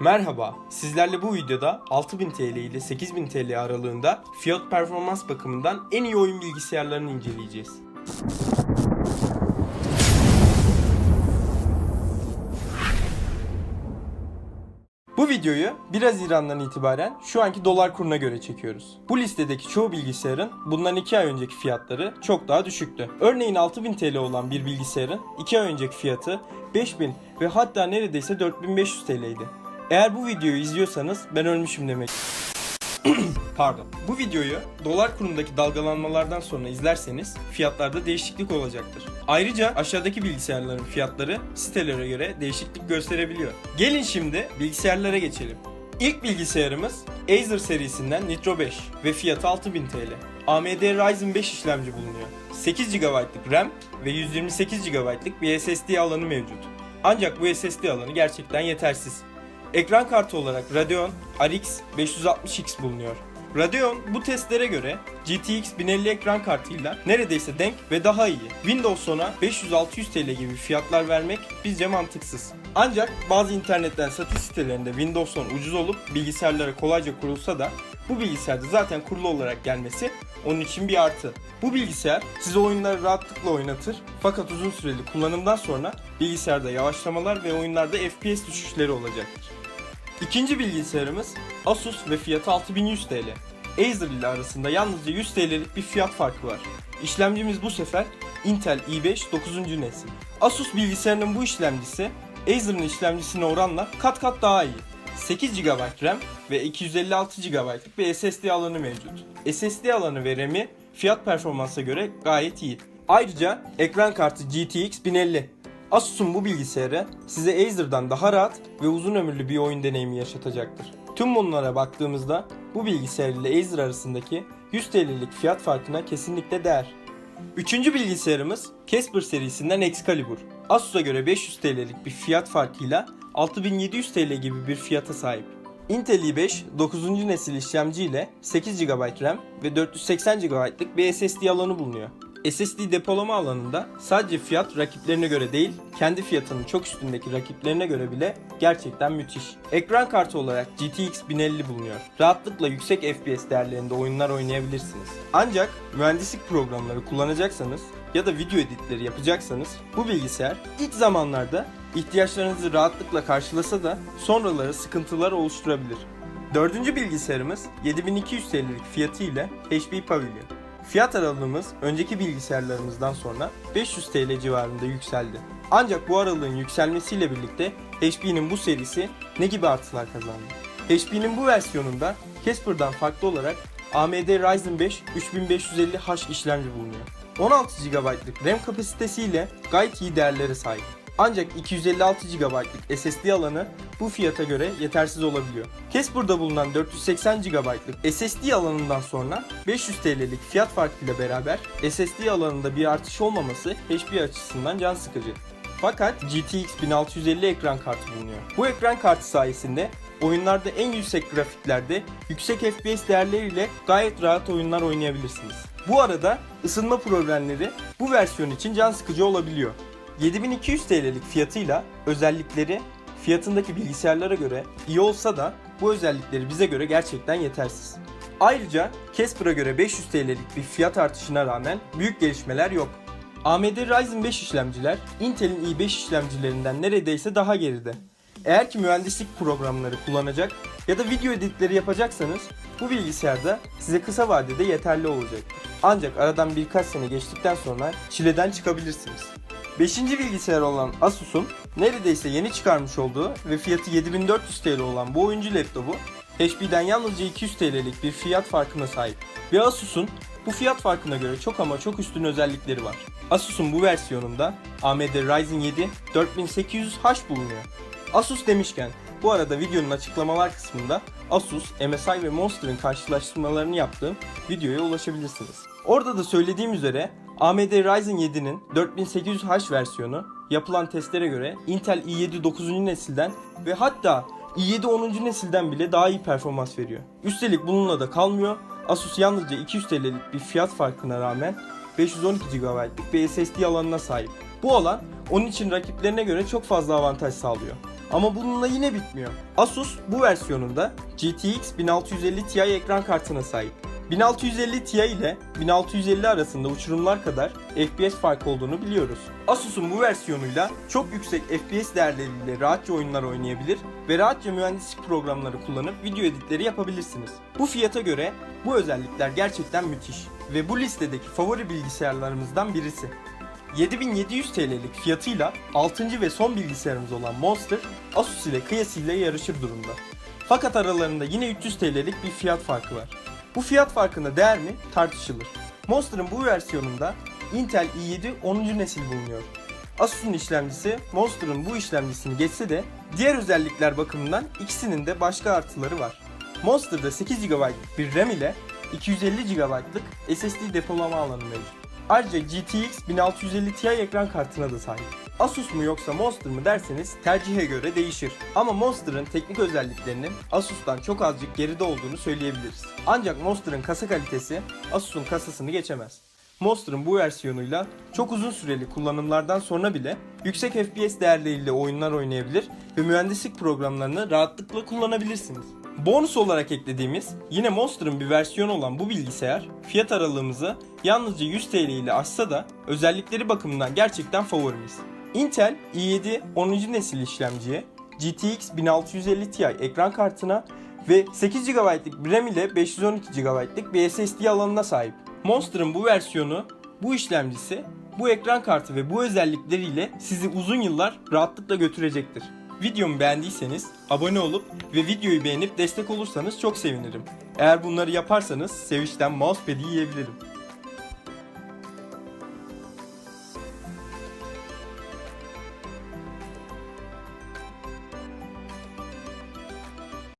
Merhaba, sizlerle bu videoda 6000 TL ile 8000 TL aralığında fiyat performans bakımından en iyi oyun bilgisayarlarını inceleyeceğiz. Bu videoyu 1 Haziran'dan itibaren şu anki dolar kuruna göre çekiyoruz. Bu listedeki çoğu bilgisayarın bundan 2 ay önceki fiyatları çok daha düşüktü. Örneğin 6000 TL olan bir bilgisayarın 2 ay önceki fiyatı 5000 ve hatta neredeyse 4500 TL'ydi. Eğer bu videoyu izliyorsanız ben ölmüşüm demek. Pardon. Bu videoyu dolar kurundaki dalgalanmalardan sonra izlerseniz fiyatlarda değişiklik olacaktır. Ayrıca aşağıdaki bilgisayarların fiyatları sitelere göre değişiklik gösterebiliyor. Gelin şimdi bilgisayarlara geçelim. İlk bilgisayarımız Acer serisinden Nitro 5 ve fiyatı 6000 TL. AMD Ryzen 5 işlemci bulunuyor. 8 GB'lık RAM ve 128 GB'lık bir SSD alanı mevcut. Ancak bu SSD alanı gerçekten yetersiz. Ekran kartı olarak Radeon RX 560X bulunuyor. Radeon bu testlere göre GTX 1050 ekran kartıyla neredeyse denk ve daha iyi. Windows Phone'a 500-600 TL gibi fiyatlar vermek bizce mantıksız. Ancak bazı internetten satış sitelerinde Windows Phone ucuz olup bilgisayarlara kolayca kurulsa da bu bilgisayarda zaten kurulu olarak gelmesi onun için bir artı. Bu bilgisayar size oyunları rahatlıkla oynatır fakat uzun süreli kullanımdan sonra bilgisayarda yavaşlamalar ve oyunlarda FPS düşüşleri olacaktır. İkinci bilgisayarımız Asus ve fiyatı 6100 TL. Acer ile arasında yalnızca 100 TL'lik bir fiyat farkı var. İşlemcimiz bu sefer Intel i5 9. nesil. Asus bilgisayarının bu işlemcisi Acer'ın işlemcisine oranla kat kat daha iyi. 8 GB RAM ve 256 GB'lık bir SSD alanı mevcut. SSD alanı ve RAM'i fiyat performansa göre gayet iyi. Ayrıca ekran kartı GTX 1050. Asus'un bu bilgisayarı size Acer'dan daha rahat ve uzun ömürlü bir oyun deneyimi yaşatacaktır. Tüm bunlara baktığımızda bu bilgisayar ile Acer arasındaki 100 TL'lik fiyat farkına kesinlikle değer. Üçüncü bilgisayarımız Casper serisinden Excalibur. Asus'a göre 500 TL'lik bir fiyat farkıyla 6700 TL gibi bir fiyata sahip. Intel i5 9. nesil işlemci ile 8 GB RAM ve 480 GB'lık bir SSD alanı bulunuyor. SSD depolama alanında sadece fiyat rakiplerine göre değil, kendi fiyatının çok üstündeki rakiplerine göre bile gerçekten müthiş. Ekran kartı olarak GTX 1050 bulunuyor. Rahatlıkla yüksek FPS değerlerinde oyunlar oynayabilirsiniz. Ancak mühendislik programları kullanacaksanız ya da video editleri yapacaksanız bu bilgisayar ilk zamanlarda ihtiyaçlarınızı rahatlıkla karşılasa da sonraları sıkıntılar oluşturabilir. Dördüncü bilgisayarımız 7200 TL'lik fiyatı ile HP Pavilion. Fiyat aralığımız önceki bilgisayarlarımızdan sonra 500 TL civarında yükseldi. Ancak bu aralığın yükselmesiyle birlikte HP'nin bu serisi ne gibi artılar kazandı? HP'nin bu versiyonunda Casper'dan farklı olarak AMD Ryzen 5 3550H işlemci bulunuyor. 16 GB'lık RAM kapasitesiyle gayet iyi değerlere sahip. Ancak 256 GB'lık SSD alanı bu fiyata göre yetersiz olabiliyor. Casper'da bulunan 480 GB'lık SSD alanından sonra 500 TL'lik fiyat farkıyla beraber SSD alanında bir artış olmaması HP açısından can sıkıcı. Fakat GTX 1650 ekran kartı bulunuyor. Bu ekran kartı sayesinde oyunlarda en yüksek grafiklerde yüksek FPS değerleriyle gayet rahat oyunlar oynayabilirsiniz. Bu arada ısınma problemleri bu versiyon için can sıkıcı olabiliyor. 7200 TL'lik fiyatıyla özellikleri fiyatındaki bilgisayarlara göre iyi olsa da bu özellikleri bize göre gerçekten yetersiz. Ayrıca Casper'a göre 500 TL'lik bir fiyat artışına rağmen büyük gelişmeler yok. AMD Ryzen 5 işlemciler Intel'in i5 işlemcilerinden neredeyse daha geride. Eğer ki mühendislik programları kullanacak ya da video editleri yapacaksanız bu bilgisayarda size kısa vadede yeterli olacaktır. Ancak aradan birkaç sene geçtikten sonra çileden çıkabilirsiniz. Beşinci bilgisayar olan Asus'un neredeyse yeni çıkarmış olduğu ve fiyatı 7400 TL olan bu oyuncu laptopu HP'den yalnızca 200 TL'lik bir fiyat farkına sahip. Ve Asus'un bu fiyat farkına göre çok ama çok üstün özellikleri var. Asus'un bu versiyonunda AMD Ryzen 7 4800H bulunuyor. Asus demişken bu arada videonun açıklamalar kısmında Asus, MSI ve Monster'ın karşılaştırmalarını yaptığım videoya ulaşabilirsiniz. Orada da söylediğim üzere AMD Ryzen 7'nin 4800H versiyonu yapılan testlere göre Intel i7 9. nesilden ve hatta i7 10. nesilden bile daha iyi performans veriyor. Üstelik bununla da kalmıyor. Asus yalnızca 200 TL'lik bir fiyat farkına rağmen 512 GB'lık bir SSD alanına sahip. Bu alan onun için rakiplerine göre çok fazla avantaj sağlıyor. Ama bununla yine bitmiyor. Asus bu versiyonunda GTX 1650 Ti ekran kartına sahip. 1650 Ti ile 1650 arasında uçurumlar kadar FPS farkı olduğunu biliyoruz. Asus'un bu versiyonuyla çok yüksek FPS değerleriyle rahatça oyunlar oynayabilir ve rahatça mühendislik programları kullanıp video editleri yapabilirsiniz. Bu fiyata göre bu özellikler gerçekten müthiş ve bu listedeki favori bilgisayarlarımızdan birisi. 7700 TL'lik fiyatıyla 6. ve son bilgisayarımız olan Monster, Asus ile kıyasıyla yarışır durumda. Fakat aralarında yine 300 TL'lik bir fiyat farkı var. Bu fiyat farkına değer mi tartışılır. Monster'ın bu versiyonunda Intel i7 10. nesil bulunuyor. Asus'un işlemcisi Monster'ın bu işlemcisini geçse de diğer özellikler bakımından ikisinin de başka artıları var. Monster'da 8 GB bir RAM ile 250 GB'lık SSD depolama alanı mevcut. Ayrıca GTX 1650 Ti ekran kartına da sahip. Asus mu yoksa Monster mı derseniz tercihe göre değişir. Ama Monster'ın teknik özelliklerinin Asus'tan çok azıcık geride olduğunu söyleyebiliriz. Ancak Monster'ın kasa kalitesi Asus'un kasasını geçemez. Monster'ın bu versiyonuyla çok uzun süreli kullanımlardan sonra bile yüksek FPS değerleriyle oyunlar oynayabilir ve mühendislik programlarını rahatlıkla kullanabilirsiniz. Bonus olarak eklediğimiz yine Monster'ın bir versiyonu olan bu bilgisayar fiyat aralığımızı yalnızca 100 TL ile aşsa da özellikleri bakımından gerçekten favorimiz. Intel i7 10. nesil işlemciye, GTX 1650 Ti ekran kartına ve 8 GB'lık RAM ile 512 GB'lık bir SSD alanına sahip. Monster'ın bu versiyonu, bu işlemcisi, bu ekran kartı ve bu özellikleriyle sizi uzun yıllar rahatlıkla götürecektir. Videomu beğendiyseniz abone olup ve videoyu beğenip destek olursanız çok sevinirim. Eğer bunları yaparsanız sevinçten mousepad'i yiyebilirim.